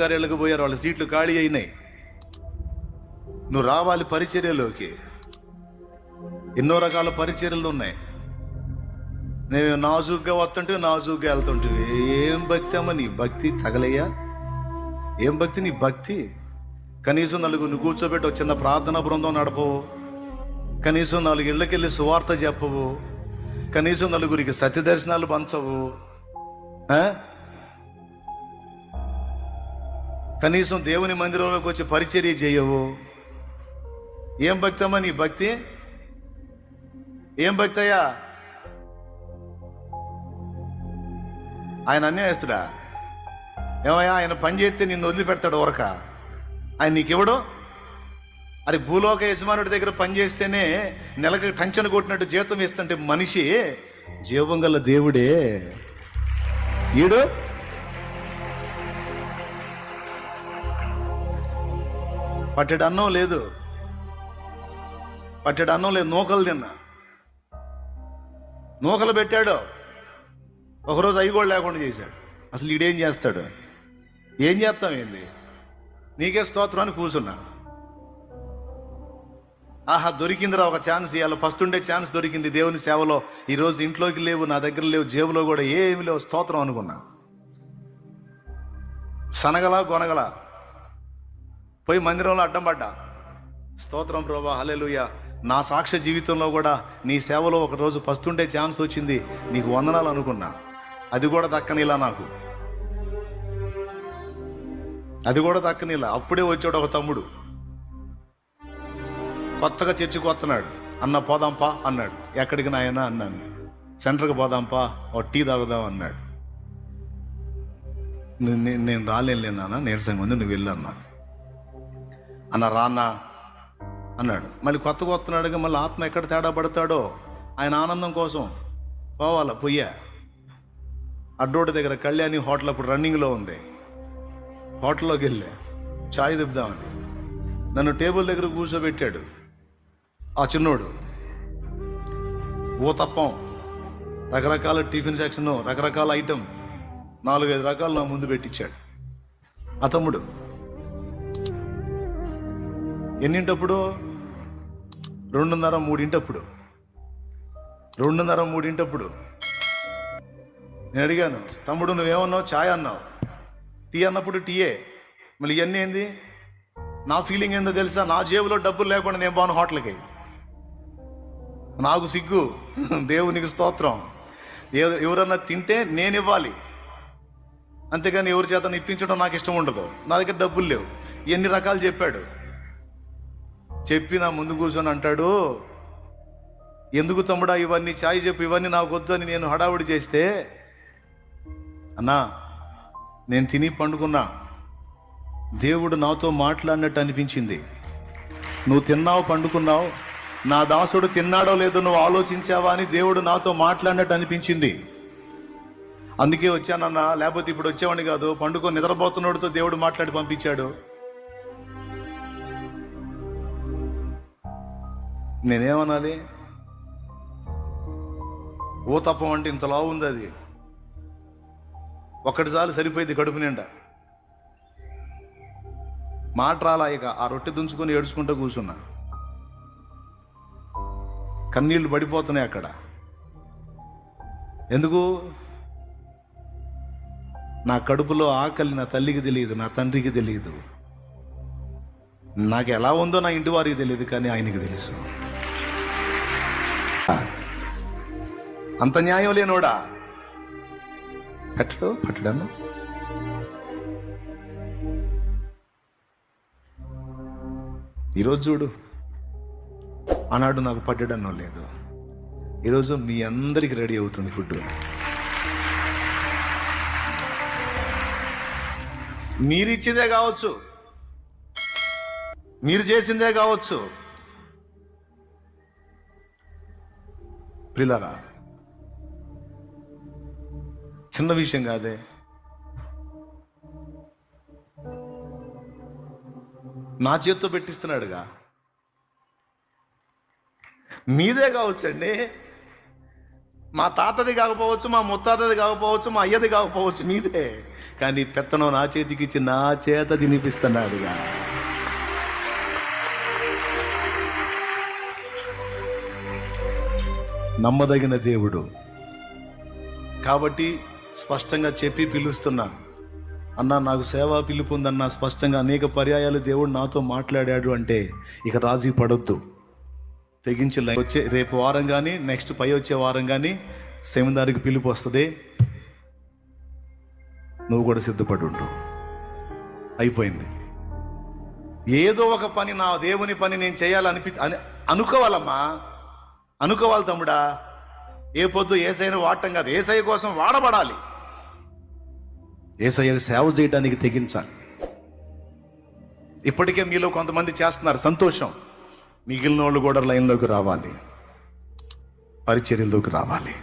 గారు వెళ్ళకపోయారు వాళ్ళ సీట్లు ఖాళీ అయినాయి. నువ్వు రావాలి పరిచర్యలోకి. ఎన్నో రకాల పరిచర్యలు ఉన్నాయి. నేను నాజుగ్గా వస్తుంటే నాజుగ్గా వెళ్తుంటే ఏం భక్తి అమ్మ నీ భక్తి తగలయ్యా? ఏం భక్తి నీ భక్తి? కనీసం నలుగురిని కూర్చోబెట్టి ఒక చిన్న ప్రార్థనా బృందం నడపవు. కనీసం నాలుగు ఇళ్ళకెళ్ళి సువార్త చెప్పవు. కనీసం నలుగురికి సత్య దర్శనాలు పంచవు కనీసం దేవుని మందిరంలోకి వచ్చి పరిచర్య చేయవు. ఏం భక్తి అమ్మా నీ భక్తి? ఏం భక్తి అయ్యా ఆయన అన్యాయస్తుడా? ఏమయ్యా ఆయన పని చేస్తే నిన్ను వదిలిపెడతాడు ఊరక ఆయన నీకెవడు? అది భూలోక యజమానుడి దగ్గర పనిచేస్తేనే నెలకు టంచన కొట్టినట్టు జీతం ఇస్తుంటే మనిషి జీవం గల దేవుడే. ఈడు? పట్టెడు అన్నం లేదు. పట్టెడు అన్నం లేదు నూకలు తిన్నా. నూకలు పెట్టాడు. ఒకరోజు అవి కూడా లేకుండా చేశాడు. అసలు ఈడేం చేస్తాడు? ఏం చేస్తాం ఏంది? నీకే స్తోత్రం అని కూర్చున్నా. ఆహా దొరికిందిరా ఒక ఛాన్స్ ఇవాళ ఫస్ట్ ఉండే ఛాన్స్ దొరికింది దేవుని సేవలో. ఈరోజు ఇంట్లోకి లేవు నా దగ్గర లేవు జేబులో కూడా ఏమి లేవు స్తోత్రం అనుకున్నా. సనగల గొనగల. పోయి మందిరంలో అడ్డం పడ్డా. స్తోత్రం ప్రభా హలెలుయ నా సాక్ష్య జీవితంలో కూడా నీ సేవలో ఒకరోజు పస్తుండే ఛాన్స్ వచ్చింది. నీకు వందనాలు అనుకున్నా. అది కూడా దక్కనిలా నాకు. అది కూడా దక్కనిలా. అప్పుడే వచ్చాడు ఒక తమ్ముడు. కొత్తగా చర్చికి వస్తున్నాడు. అన్న పోదాంపా అన్నాడు. ఎక్కడికి నాయనా అన్నాను. సెంటర్కి పోదాంపా ఓ టీ తాగుదాం అన్నాడు. నేను రాలేను నాన్న. నీరసంగా ఉంది నువ్వు వెళ్ళన్నా అన్న రానా అన్నాడు. మళ్ళీ కొత్తగా వస్తున్నాడుగా మళ్ళీ ఆత్మ ఎక్కడ తేడా పడతాడో ఆయన ఆనందం కోసం పోవాలా? పొయ్యా. అడ్డోటి దగ్గర కళ్యాణి హోటల్ అప్పుడు రన్నింగ్లో ఉంది. హోటల్లోకి వెళ్ళా. చాయ్ తిప్పుదామని నన్ను టేబుల్ దగ్గర కూర్చోబెట్టాడు. ఆ చిన్నోడు. ఊతప్పం. రకరకాల టిఫిన్ సెక్షన్ రకరకాల ఐటెం నాలుగైదు రకాలు నా ముందు పెట్టించాడు ఆ తమ్ముడు. ఎన్నింటప్పుడు? రెండున్నర మూడింటప్పుడు. రెండున్నర మూడింటప్పుడు. నేను అడిగాను తమ్ముడు నువ్వేమన్నావు? ఛాయ్ అన్నావు. టీ అన్నప్పుడు టీయే. మళ్ళీ ఇవన్నీ ఏంది? నా ఫీలింగ్ ఏందో తెలుసా? నా జేబులో డబ్బులు లేకుండా నేను బాను హోటల్కి. నాకు సిగ్గు. దేవునికి స్తోత్రం. ఏ- ఎవరన్నా తింటే నేను ఇవ్వాలి. అంతేగాని ఎవరి చేత ఇప్పించడం నాకు ఇష్టం ఉండదు. నా దగ్గర డబ్బులు లేవు. ఎన్ని రకాలు చెప్పాడు. చెప్పి నా ముందు కూర్చొని అంటాడు ఎందుకు తమ్ముడా ఇవన్నీ చాయ్ చెప్పు ఇవన్నీ నాకు వద్దు అని నేను హడావుడి చేస్తే అన్నా నేను తిని పండుకున్నా. దేవుడు నాతో మాట్లాడినట్టు అనిపించింది. నువ్వు తిన్నావు పండుకున్నావు. నా దాసుడు తిన్నాడో లేదో నువ్వు ఆలోచించావా అని దేవుడు నాతో మాట్లాడినట్టు అనిపించింది. అందుకే వచ్చానన్నా లేకపోతే ఇప్పుడు వచ్చేవాడిని కాదు. పండుకొని నిద్రపోతున్నోడితో దేవుడు మాట్లాడి పంపించాడు. నేనేమనాలి? ఊతప్పం అంటే ఇంత ఉంది అది. ఒక్కటిసారి సరిపోయింది కడుపు నిండా. మాట రాలా ఇక ఆ రొట్టె దుంచుకొని ఏడుచుకుంటూ కూర్చున్నా. కన్నీళ్ళు పడిపోతున్నాయి అక్కడ. ఎందుకు? నా కడుపులో ఆకలి నా తల్లికి తెలియదు నా తండ్రికి తెలియదు. నాకు ఎలా ఉందో నా ఇంటి వారికి తెలియదు కానీ ఆయనకి తెలుసు. అంత న్యాయం లేనోడా? పెట్టడు పట్టడను ఈరోజు చూడు ఆనాడు నాకు పడ్డడన్నో లేదు. ఈరోజు మీ అందరికి రెడీ అవుతుంది ఫుడ్. మీరు ఇచ్చిందే కావచ్చు. మీరు చేసిందే కావచ్చు. ప్రిలారా చిన్న విషయం కాదే. నా చేత్తో పెట్టిస్తున్నాడుగా. మీదే కావచ్చండి. మా తాతది కాకపోవచ్చు మా ముత్తాతది కాకపోవచ్చు మా అయ్యది కాకపోవచ్చు మీదే. కానీ పెత్తనం నా చేతికి ఇచ్చి నా చేత తినిపిస్తున్నాడుగా. నమ్మదగిన దేవుడు. కాబట్టి స్పష్టంగా చెప్పి పిలుస్తున్నా అన్న నాకు సేవా పిలుపు ఉందన్న స్పష్టంగా అనేక పర్యాయాలు దేవుడు నాతో మాట్లాడాడు అంటే ఇక రాజీ పడొద్దు. తెగించి వచ్చే రేపు వారం కానీ నెక్స్ట్ పై వచ్చే వారం కానీ సెమినార్కి పిలుపు వస్తుంది. నువ్వు కూడా సిద్ధపడి ఉండు అయిపోయింది. ఏదో ఒక పని నా దేవుని పని నేను చేయాలనిపి అని అనుకోవాలమ్మా. అనుకోవాలి తమ్ముడా. ఏ పొద్దు ఏసైనా వాడటం కాదు. ఏసై కోసం వాడబడాలి. ఏసై సేవ చేయడానికి తెగించాలి. ఇప్పటికే మీలో కొంతమంది చేస్తున్నారు సంతోషం. మిగిలిన వాళ్ళు కూడా లైన్లోకి రావాలి. పరిచర్యలోకి రావాలి.